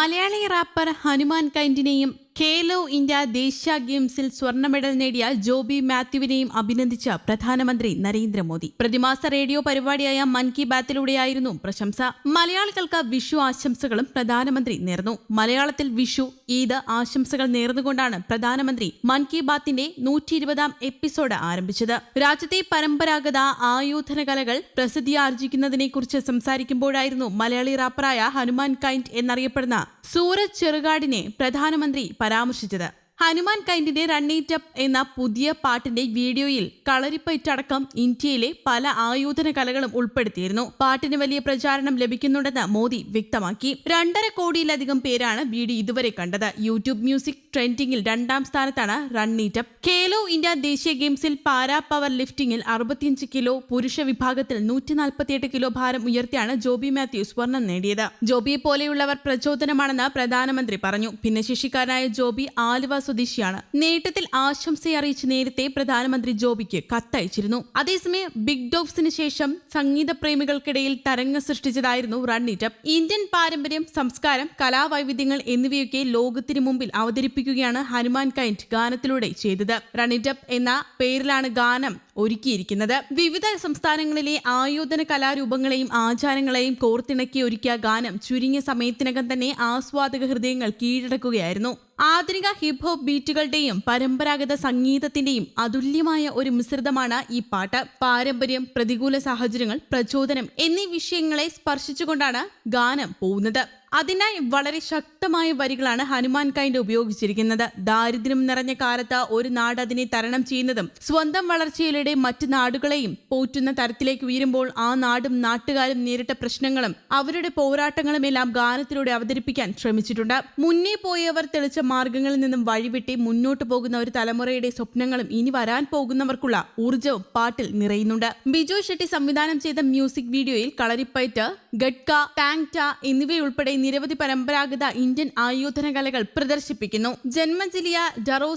Malayali rapper Hanuman കൈൻഡിനെയും Khelo India ദേശീയ ഗെയിംസിൽ സ്വർണ മെഡൽ നേടിയ ജോബി മാത്യുവിനെയും അഭിനന്ദിച്ച പ്രധാനമന്ത്രി നരേന്ദ്രമോദി. പ്രതിമാസ റേഡിയോ പരിപാടിയായ മൻ കി ബാത്തിലൂടെയായിരുന്നു പ്രശംസ. മലയാളികൾക്ക് വിഷു ആശംസകളും പ്രധാനമന്ത്രി നേർന്നു. മലയാളത്തിൽ വിഷു ഈദ് ആശംസകൾ നേർന്നുകൊണ്ടാണ് പ്രധാനമന്ത്രി മൻ കി ബാത്തിന്റെ നൂറ്റി ഇരുപതാം എപ്പിസോഡ് ആരംഭിച്ചത്. രാജ്യത്തെ പരമ്പരാഗത ആയോധന കലകൾ പ്രസിദ്ധിയാർജിക്കുന്നതിനെക്കുറിച്ച് സംസാരിക്കുമ്പോഴായിരുന്നു മലയാളി റാപ്പറായ ഹനുമാൻ കൈൻഡ് എന്നറിയപ്പെടുന്ന സൂരജ് ചെറുകാടിനെ പ്രധാനമന്ത്രി പരാമർശിച്ചത്. ഹനുമാൻ കൈൻഡിന്റെ റണ്ണീറ്റപ്പ് എന്ന പുതിയ പാട്ടിന്റെ വീഡിയോയിൽ കളരിപ്പയറ്റടക്കം ഇന്ത്യയിലെ പല ആയോധന കലകളും ഉൾപ്പെടുത്തിയിരുന്നു. പാട്ടിന് വലിയ പ്രചാരണം ലഭിക്കുന്നുണ്ടെന്ന് മോദി വ്യക്തമാക്കി. രണ്ടര കോടിയിലധികം പേരാണ് വീഡിയോ ഇതുവരെ കണ്ടത്. യൂട്യൂബ് മ്യൂസിക് ട്രെൻഡിംഗിൽ രണ്ടാം സ്ഥാനത്താണ് റണ്ണീറ്റപ്പ് ഖേലോ ഇന്ത്യ ദേശീയ ഗെയിംസിൽ പാരാ പവർ ലിഫ്റ്റിംഗിൽ അറുപത്തിയഞ്ച് കിലോ പുരുഷ വിഭാഗത്തിൽ നൂറ്റി നാൽപ്പത്തിയെട്ട് കിലോ ഭാരം ഉയർത്തിയാണ് ജോബി മാത്യു സ്വർണം നേടിയത്. ജോബിയെ പോലെയുള്ളവർ പ്രചോദനമാണെന്ന് പ്രധാനമന്ത്രി പറഞ്ഞു. ഭിന്നശേഷിക്കാരനായ ജോബി ആലുവ സ്വദേശിയാണ്. നേട്ടത്തിൽ ആശംസയറിയിച്ച് നേരത്തെ പ്രധാനമന്ത്രി ജോബിക്ക് കത്തയച്ചിരുന്നു. അതേസമയം ബിഗ് ഡോഗ്സിന് ശേഷം സംഗീത പ്രേമികൾക്കിടയിൽ തരംഗം സൃഷ്ടിച്ചതായിരുന്നു റണ്ണീറ്റപ്പ് ഇന്ത്യൻ പാരമ്പര്യം സംസ്കാരം കലാവൈവിധ്യങ്ങൾ എന്നിവയൊക്കെ ലോകത്തിന് മുമ്പിൽ അവതരിപ്പിക്കുകയാണ് ഹനുമാൻ കൈൻഡ് ഗാനത്തിലൂടെ ചെയ്തത്. റണ്ണിറ്റപ്പ് എന്ന പേരിലാണ് ഗാനം ഒരുക്കിയിരിക്കുന്നത്. വിവിധ സംസ്ഥാനങ്ങളിലെ ആയോധന കലാരൂപങ്ങളെയും ആചാരങ്ങളെയും കോർത്തിണക്കി ഒരുക്കിയ ഗാനം ചുരുങ്ങിയ സമയത്തിനകം തന്നെ ആസ്വാദക ഹൃദയങ്ങൾ കീഴടക്കുകയായിരുന്നു. ആധുനിക ഹിപ് ഹോപ്പ് ബീറ്റുകളുടെയും പരമ്പരാഗത സംഗീതത്തിന്റെയും അതുല്യമായ ഒരു മിശ്രിതമാണ് ഈ പാട്ട്. പാരമ്പര്യം പ്രതികൂല സാഹചര്യങ്ങൾ പ്രചോദനം എന്നീ വിഷയങ്ങളെ സ്പർശിച്ചുകൊണ്ടാണ് ഗാനം പോകുന്നത് അതിനായി വളരെ ശക്തമായ വരികളാണ് ഹനുമാൻ കൈൻഡ് ഉപയോഗിച്ചിരിക്കുന്നത്. ദാരിദ്ര്യം നിറഞ്ഞ കാലത്ത് ഒരു നാട് അതിനെ തരണം ചെയ്യുന്നതും സ്വന്തം വളർച്ചയിലൂടെ മറ്റ് നാടുകളെയും പോറ്റുന്ന തരത്തിലേക്ക് ഉയരുമ്പോൾ ആ നാടും നാട്ടുകാരും നേരിട്ട പ്രശ്നങ്ങളും അവരുടെ പോരാട്ടങ്ങളും എല്ലാം ഗാനത്തിലൂടെ അവതരിപ്പിക്കാൻ ശ്രമിച്ചിട്ടുണ്ട്. മുന്നേ പോയവർ തെളിച്ച മാർഗങ്ങളിൽ നിന്നും വഴിവിട്ടി മുന്നോട്ട് പോകുന്ന ഒരു തലമുറയുടെ സ്വപ്നങ്ങളും ഇനി വരാൻ പോകുന്നവർക്കുള്ള ഊർജവും പാട്ടിൽ നിറയുന്നുണ്ട്. ബിജു ഷെട്ടി സംവിധാനം ചെയ്ത മ്യൂസിക് വീഡിയോയിൽ കളരിപ്പയറ്റ് ഗഡ്ക ടാങ്ട എന്നിവയുൾപ്പെടെ നിരവധി പരമ്പരാഗത ഇന്ത്യൻ ആയോധന കലകൾ പ്രദർശിപ്പിക്കുന്നു. ജന്മജിലിയ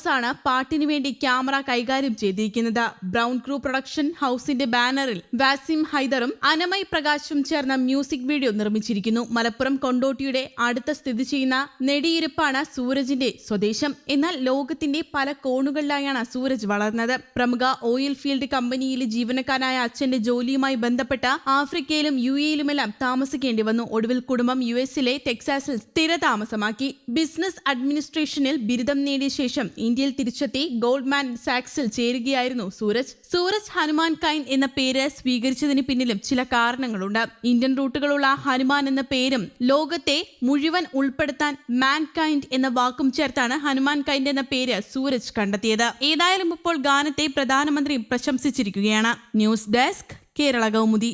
ആണ് പാട്ടിനു വേണ്ടി ക്യാമറ കൈകാര്യം ചെയ്തിരിക്കുന്നത്. ബ്രൗൺ ക്രൂ പ്രൊഡക്ഷൻ ഹൗസിന്റെ ബാനറിൽ വാസിം ഹൈദറും അനമയ് പ്രകാശും ചേർന്ന മ്യൂസിക് വീഡിയോ നിർമ്മിച്ചിരിക്കുന്നു. മലപ്പുറം കൊണ്ടോട്ടിയുടെ അടുത്ത സ്ഥിതി ചെയ്യുന്ന നെടിയിരുപ്പാണ് സൂരജിന്റെ സ്വദേശം. എന്നാൽ ലോകത്തിന്റെ പല കോണുകളിലായാണ് സൂരജ് വളർന്നത്. പ്രമുഖ ഓയിൽ ഫീൽഡ് കമ്പനിയിലെ ജീവനക്കാരനായ അച്ഛന്റെ ജോലിയുമായി ബന്ധപ്പെട്ട ആഫ്രിക്കയിലും യു എയിലുമെല്ലാം താമസിക്കേണ്ടി വന്നു. ഒടുവിൽ കുടുംബം യു എസിലെ ടെക്സാസിൽ സ്ഥിരതാമസമാക്കി. ബിസിനസ് അഡ്മിനിസ്ട്രേഷനിൽ ബിരുദം നേടിയ ശേഷം ഇന്ത്യയിൽ തിരിച്ചെത്തി ഗോൾഡ്മാൻ സാക്സിൽ ചേരുകയായിരുന്നു സൂരജ്. സൂരജ് ഹനുമാൻ കൈൻ എന്ന പേര് സ്വീകരിച്ചതിന് പിന്നിലും ചില കാരണങ്ങളുണ്ട്. ഇന്ത്യൻ റൂട്ടുകളുള്ള ഹനുമാൻ എന്ന പേരും ലോകത്തെ മുഴുവൻ ഉൾപ്പെടുത്താൻ മാൻ കൈൻഡ് എന്ന വാക്കും ചേർത്താണ് ഹനുമാൻ കൈൻഡ് എന്ന പേര് സൂരജ് കണ്ടെത്തിയത്. ഏതായാലും ഇപ്പോൾ ഗാനത്തെ പ്രധാനമന്ത്രി പ്രശംസിച്ചിരിക്കുകയാണ്. News desk Kerala Kaumudi.